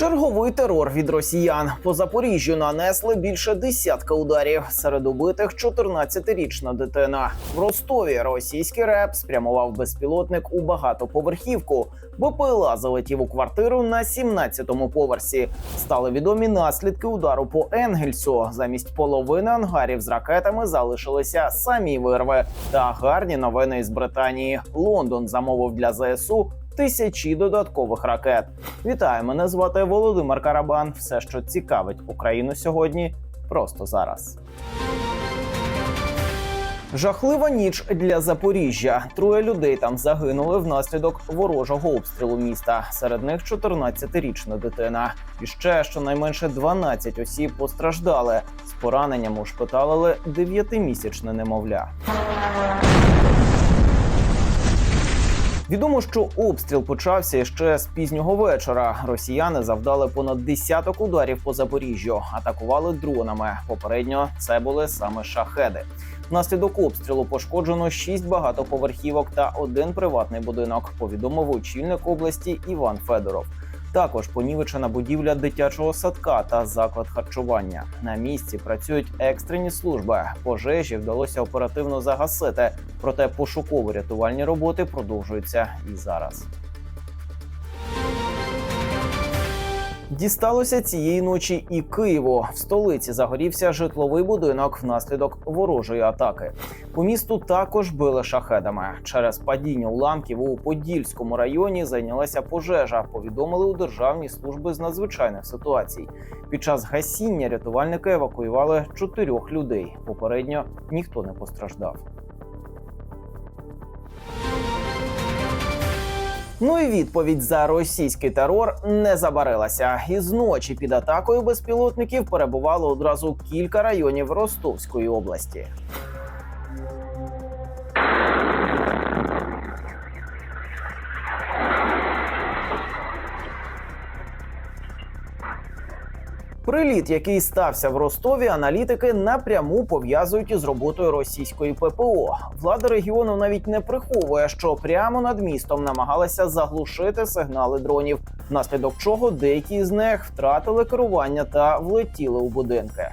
Черговий терор від росіян по Запоріжжю нанесли більше десятка ударів. Серед убитих 14-річна дитина. В Ростові російський реп спрямував безпілотник у багатоповерхівку. БПЛА залетів у квартиру на 17-му поверсі. Стали відомі наслідки удару по Енгельсу. Замість половини ангарів з ракетами залишилися самі вирви. Та гарні новини із Британії. Лондон замовив для ЗСУ тисячі додаткових ракет. Вітаю, мене звати Володимир Карабан. Все, що цікавить Україну сьогодні, просто зараз. Жахлива ніч для Запоріжжя. Троє людей там загинули внаслідок ворожого обстрілу міста. Серед них 14-річна дитина. І ще щонайменше 12 осіб постраждали. З пораненням ушпиталили 9-місячне немовля. Відомо, що обстріл почався ще з пізнього вечора. Росіяни завдали понад десяток ударів по Запоріжжю, атакували дронами. Попередньо це були саме шахеди. Внаслідок обстрілу пошкоджено шість багатоповерхівок та один приватний будинок. Повідомив очільник області Іван Федоров. Також понівечена будівля дитячого садка та заклад харчування. На місці працюють екстрені служби. Пожежі вдалося оперативно загасити, проте пошуково-рятувальні роботи продовжуються і зараз. Дісталося цієї ночі і Києву. В столиці загорівся житловий будинок внаслідок ворожої атаки. По місту також били шахедами. Через падіння уламків у Подільському районі зайнялася пожежа. Повідомили у Державній служби з надзвичайних ситуацій. Під час гасіння рятувальники евакуювали чотирьох людей. Попередньо ніхто не постраждав. Ну і відповідь за російський терор не забарилася. Із ночі під атакою безпілотників перебувало одразу кілька районів Ростовської області. Приліт, який стався в Ростові, аналітики напряму пов'язують із роботою російської ППО. Влада регіону навіть не приховує, що прямо над містом намагалася заглушити сигнали дронів, внаслідок чого деякі з них втратили керування та влетіли у будинки.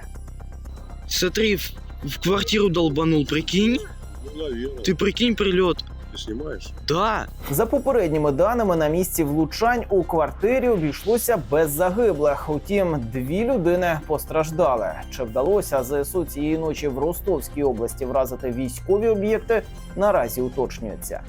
Смотри, в, квартиру долбанул, прикинь? Ну, наверное. Ты прикинь прилет. Ты? Да. За попередніми даними на місці влучань у квартирі обійшлося без загиблих. Утім, дві людини постраждали. Чи вдалося ЗСУ цієї ночі в Ростовській області вразити військові об'єкти? Наразі уточнюється.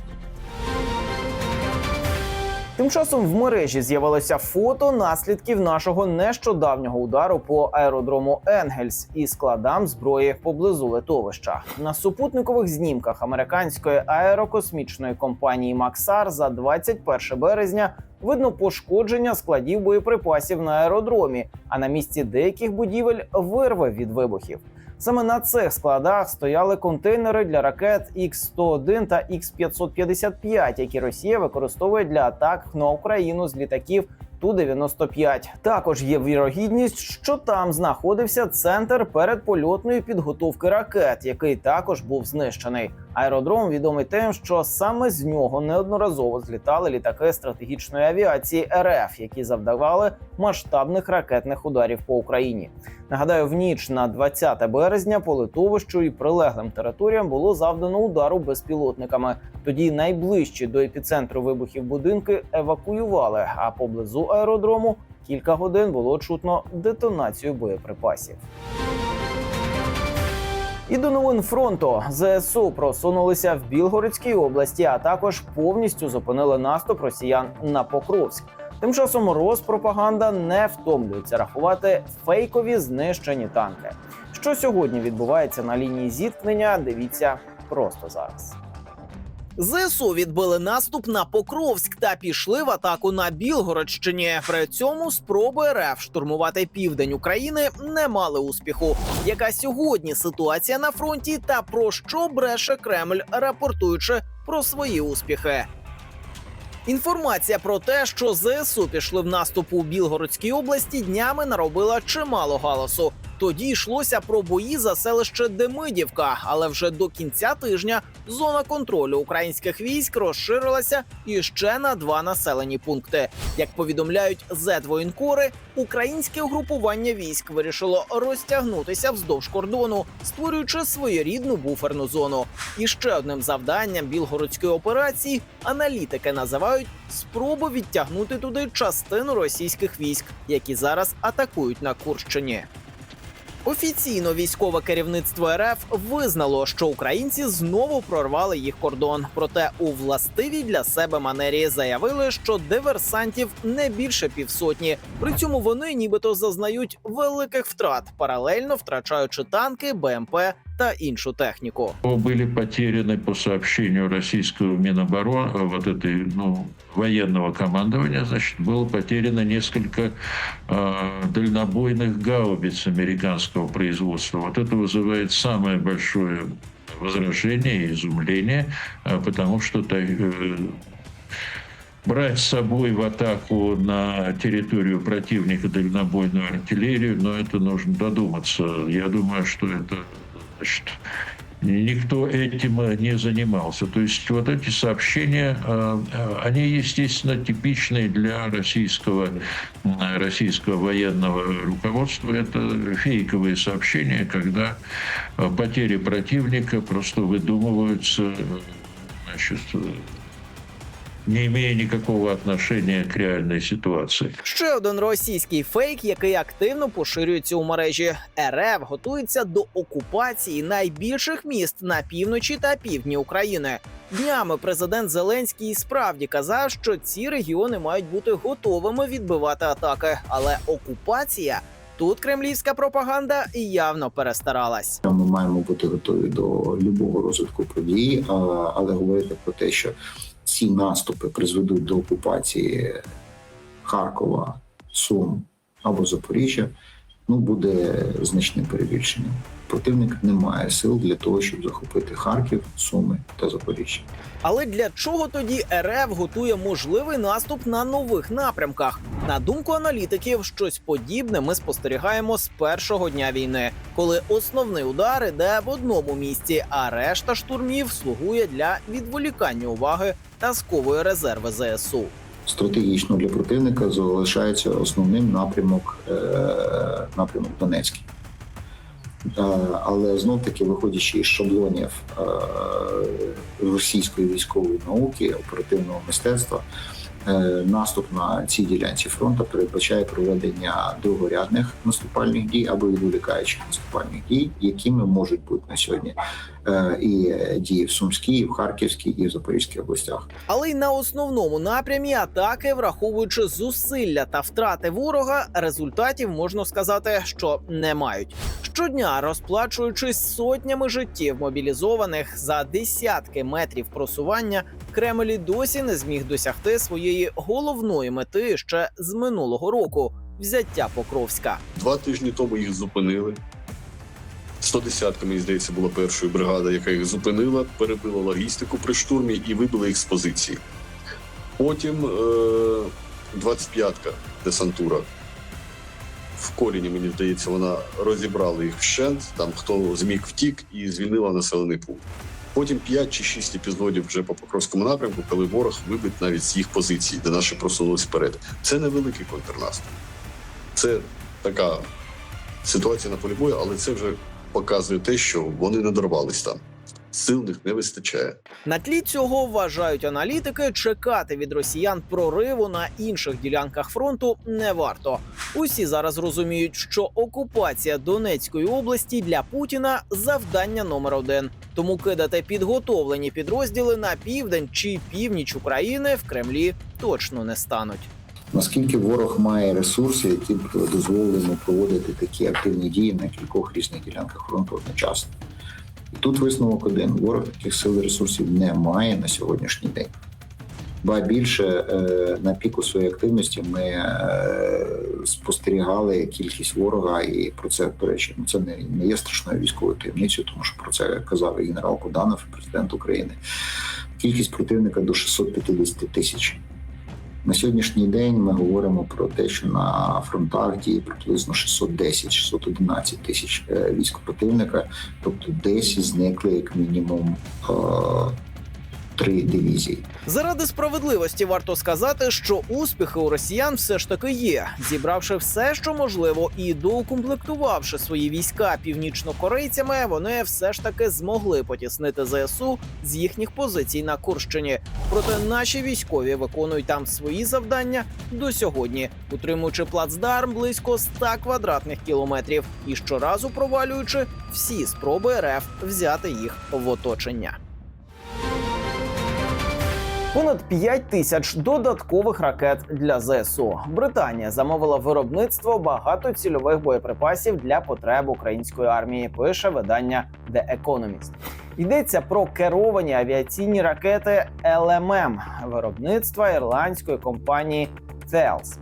Тим часом в мережі з'явилося фото наслідків нашого нещодавнього удару по аеродрому Енгельс і складам зброї поблизу литовища. На супутникових знімках американської аерокосмічної компанії Максар за 21 березня видно пошкодження складів боєприпасів на аеродромі, а на місці деяких будівель вирви від вибухів. Саме на цих складах стояли контейнери для ракет Х-101 та Х-555, які Росія використовує для атак на Україну з літаків Ту-95. Також є вірогідність, що там знаходився центр передпольотної підготовки ракет, який також був знищений. Аеродром відомий тим, що саме з нього неодноразово злітали літаки стратегічної авіації РФ, які завдавали масштабних ракетних ударів по Україні. Нагадаю, в ніч на 20 березня по литовищу і прилеглим територіям було завдано удару безпілотниками. Тоді найближчі до епіцентру вибухів будинки евакуювали. А поблизу аеродрому кілька годин було чутно детонацію боєприпасів. І до новин фронту ЗСУ просунулися в Білгородській області, а також повністю зупинили наступ росіян на Покровськ. Тим часом розпропаганда не втомлюється рахувати фейкові знищені танки. Що сьогодні відбувається на лінії зіткнення? Дивіться просто зараз. ЗСУ відбили наступ на Покровськ та пішли в атаку на Білгородщині. При цьому спроби РФ штурмувати південь України не мали успіху. Яка сьогодні ситуація на фронті та про що бреше Кремль, рапортуючи про свої успіхи? Інформація про те, що ЗСУ пішли в наступ у Білгородській області, днями наробила чимало галасу. Тоді йшлося про бої за селище Демидівка, але вже до кінця тижня зона контролю українських військ розширилася іще на два населені пункти. Як повідомляють зетвоєнкори, українське угрупування військ вирішило розтягнутися вздовж кордону, створюючи своєрідну буферну зону. І ще одним завданням білгородської операції аналітики називають спробу відтягнути туди частину російських військ, які зараз атакують на Курщині. Офіційно військове керівництво РФ визнало, що українці знову прорвали їх кордон. Проте у властивій для себе манері заявили, що диверсантів не більше півсотні. При цьому вони нібито зазнають великих втрат, паралельно втрачаючи танки, БМП та іншу техніку. были потеряны по сообщению российского Минобороны, э, вот этой, ну, военного командования, значит, было потеряно несколько э, дальнобойных гаубиц американского производства. Вот это вызывает самое большое возражение и изумление, э, потому что та- э, брать с собой в атаку на территорию противника дальнобойную артиллерию, но это нужно додуматься. Я думаю, что это значит, никто этим не занимался. То есть вот эти сообщения, э, э, они, естественно, типичные для российского, э, российского военного руководства. Это фейковые сообщения, когда э, потери противника просто выдумываются э, значит, э, не имея никакого отношения к реальной ситуации. Ще один російський фейк, який активно поширюється у мережі. РФ готується до окупації найбільших міст на півночі та півдні України. Днями президент Зеленський справді казав, що ці регіони мають бути готовими відбивати атаки, але окупація тут кремлівська пропаганда явно перестаралась. Ми маємо бути готові до любого розвитку подій, але говорити про те, що ці наступи призведуть до окупації Харкова, Сум або Запоріжжя, ну буде значним перебільшенням. Противник не має сил для того, щоб захопити Харків, Суми та Запоріжжя. Але для чого тоді РФ готує можливий наступ на нових напрямках? На думку аналітиків, щось подібне ми спостерігаємо з першого дня війни, коли основний удар іде в одному місці, а решта штурмів слугує для відволікання уваги та сковує резерви ЗСУ. Стратегічно для противника залишається основним напрямок, е, напрямок Донецький. Е, Але знов таки, виходячи із шаблонів е, російської військової науки, оперативного мистецтва, наступ на цій ділянці фронту передбачає проведення другорядних наступальних дій або відволікаючих наступальних дій, якими можуть бути на сьогодні е, і дії в Сумській, і в Харківській, і в Запорізькій областях. Але й на основному напрямі атаки, враховуючи зусилля та втрати ворога, результатів можна сказати, що не мають. Щодня розплачуючись сотнями життів мобілізованих за десятки метрів просування, Кремль досі не зміг досягти своєї головної мети ще з минулого року взяття Покровська. Два тижні тому їх зупинили. 110-ка, мені здається, була першою бригада, яка їх зупинила, перебила логістику при штурмі і вибила їх з позиції. Потім е- 25-ка десантура. В коліні, мені здається, вона розібрала їх вщент, там хто зміг втік і звільнила населений пункт. Потім 5 чи 6 епізодів вже по Покровському напрямку, коли ворог вибить навіть з їх позицій, де наші просунулись вперед. Це невеликий контрнаступ. Це така ситуація на полі бою, але це вже показує те, що вони не дорвались там. Сил них не вистачає. На тлі цього вважають аналітики, чекати від росіян прориву на інших ділянках фронту не варто. Усі зараз розуміють, що окупація Донецької області для Путіна завдання номер один. Тому кидати підготовлені підрозділи на південь чи північ України в Кремлі точно не стануть. Наскільки ворог має ресурси, які б дозволили проводити такі активні дії на кількох різних ділянках фронту одночасно? Тут висновок один: ворог таких сил і ресурсів не має на сьогоднішній день. Ба більше е, на піку своєї активності ми е, спостерігали кількість ворога, і про це до речі, ну, це не, є страшною військовою таємницею, тому що про це казав генерал Коданов, президент України. Кількість противника до 650 тисяч. На сьогоднішній день ми говоримо про те, що на фронтах діє приблизно 610-611 тисяч е, військ противника, тобто десь зникли як мінімум е, три дивізії. Заради справедливості варто сказати, що успіхи у росіян все ж таки є, зібравши все, що можливо, і доукомплектувавши свої війська північнокорейцями, вони все ж таки змогли потіснити ЗСУ з їхніх позицій на Курщині. Проте наші військові виконують там свої завдання до сьогодні, утримуючи плацдарм близько 100 квадратних кілометрів і щоразу провалюючи всі спроби РФ взяти їх в оточення. Понад 5 тисяч додаткових ракет для ЗСУ. Британія замовила виробництво багатоцільових боєприпасів для потреб української армії. Пише видання The Economist. Йдеться про керовані авіаційні ракети LMM виробництва ірландської компанії Thales.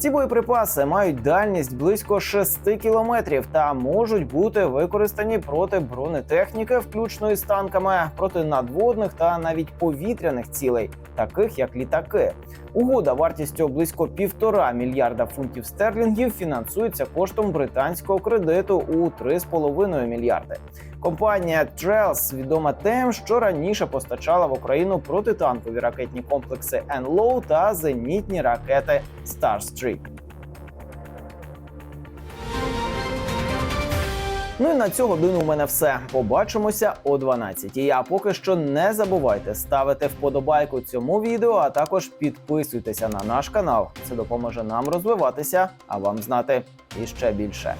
Ці боєприпаси мають дальність близько 6 кілометрів та можуть бути використані проти бронетехніки, включно із танками, проти надводних та навіть повітряних цілей, таких як літаки. Угода вартістю близько півтора мільярда фунтів стерлінгів фінансується коштом британського кредиту у 3,5 мільярди. Компанія Трелс відома тим, що раніше постачала в Україну протитанкові ракетні комплекси «Енлоу» та зенітні ракети Starstreak. Ну і на цю годину у мене все. Побачимося о 12. А поки що не забувайте ставити вподобайку цьому відео, а також підписуйтеся на наш канал. Це допоможе нам розвиватися, а вам знати іще більше.